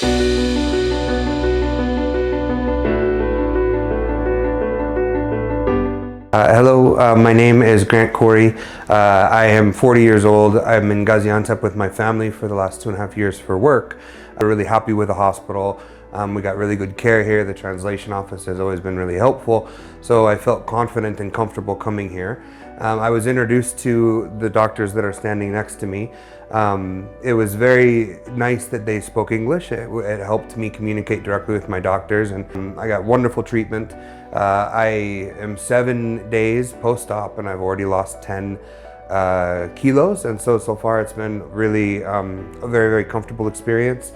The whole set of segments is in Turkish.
Thank you. Uh, hello, uh, my name is Grant Corey. Uh, I am 40 years old. I'm in Gaziantep with my family for the last two and a half years for work. I'm really happy with the hospital. Um, we got really good care here. The translation office has always been really helpful. So I felt confident and comfortable coming here. Um, I was introduced to the doctors that are standing next to me. Um, it was very nice that they spoke English. It, it helped me communicate directly with my doctors, and um, I got wonderful treatment. Uh, I am seven days post op, and I've already lost 10 uh, kilos, and so so far it's been really um, a very very comfortable experience.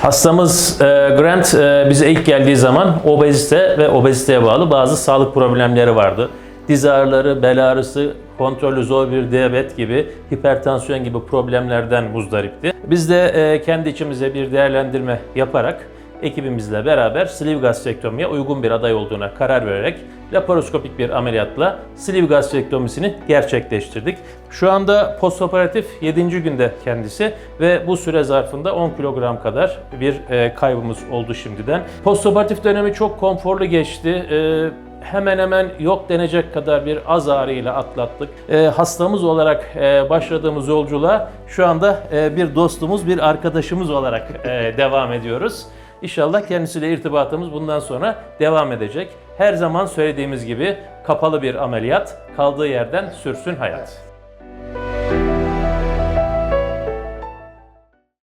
Hastamız e, Grant e, bize ilk geldiği zaman obezite ve obeziteye bağlı bazı sağlık problemleri vardı. Diz ağrıları, bel ağrısı, kontrolü zor bir diyabet gibi, hipertansiyon gibi problemlerden muzdaripti. Biz de e, kendi içimize bir değerlendirme yaparak ekibimizle beraber sleeve gastrektomiye uygun bir aday olduğuna karar vererek laparoskopik bir ameliyatla sleeve gastrektomisini gerçekleştirdik. Şu anda postoperatif 7. günde kendisi ve bu süre zarfında 10 kilogram kadar bir e, kaybımız oldu şimdiden. Postoperatif dönemi çok konforlu geçti. E, hemen hemen yok denecek kadar bir az ağrıyla atlattık. E, hastamız olarak e, başladığımız yolculuğa şu anda e, bir dostumuz, bir arkadaşımız olarak e, devam ediyoruz. İnşallah kendisiyle irtibatımız bundan sonra devam edecek. Her zaman söylediğimiz gibi kapalı bir ameliyat kaldığı yerden sürsün hayat.